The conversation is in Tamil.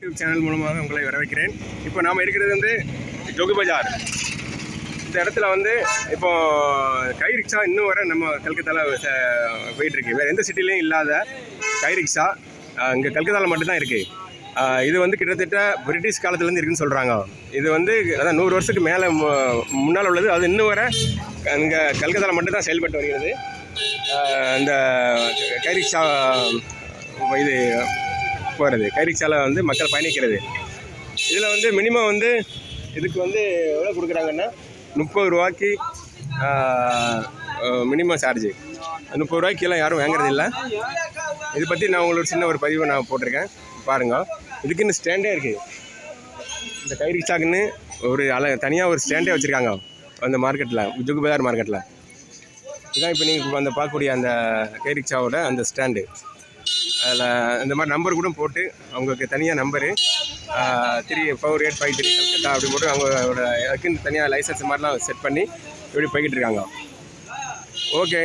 யூடியூப் சேனல் மூலமாக உங்களை வரவேற்கிறேன். இப்போ நாம் இருக்கிறது வந்து ஜோகி பஜார். இந்த இடத்துல வந்து இப்போ கை ரிக்ஷா இன்னும் வர நம்ம கல்கத்தாவில் போயிட்டுருக்கு. வேறு எந்த சிட்டிலையும் இல்லாத கை ரிக்ஷா இங்கே கல்கத்தாவில் மட்டும்தான் இருக்குது இது வந்து கிட்டத்தட்ட பிரிட்டிஷ் காலத்துலேருந்து இருக்குன்னு சொல்கிறாங்க இது வந்து அதான் நூறு வருஷத்துக்கு மேலே முன்னால் உள்ளது. அது இன்னும் வர இங்கே கல்கத்தாவில் மட்டும்தான் செயல்பட்டு வருகிறது. அந்த இந்த கை ரிக்ஷா இது போகிறது கை வந்து மக்கள் பயணிக்கிறது. இதில் வந்து மினிமம் வந்து இதுக்கு வந்து எவ்வளோ கொடுக்குறாங்கன்னா முப்பது ரூபாய்க்கு மினிமம் சார்ஜு முப்பது ரூபாய்க்கு எல்லாம் யாரும் வாங்குறது இல்லை. இதை பற்றி நான் உங்களுக்கு சின்ன ஒரு பதிவு நான் போட்டிருக்கேன். பாருங்க. இதுக்குன்னு ஸ்டாண்டே இருக்குது இந்த கை ரிக்ஷாக்குன்னு ஒரு அல தனியாக ஒரு ஸ்டாண்டே வச்சுருக்காங்க. அந்த மார்க்கெட்டில் ஜுகு பஜார் மார்க்கெட்டில் இதான் இப்போ நீங்கள் அந்த பார்க்கக்கூடிய அந்த கை அந்த ஸ்டாண்டு அதில் இந்த மாதிரி நம்பர் கூட போட்டு அவங்களுக்கு தனியாக number three four eight five three Calcutta அப்படி போட்டு அவங்களோட அதுக்குன்னு தனியாக லைசன்ஸ் மாதிரிலாம் செட் பண்ணி இப்படி போய்கிட்டு இருக்காங்க. ஓகே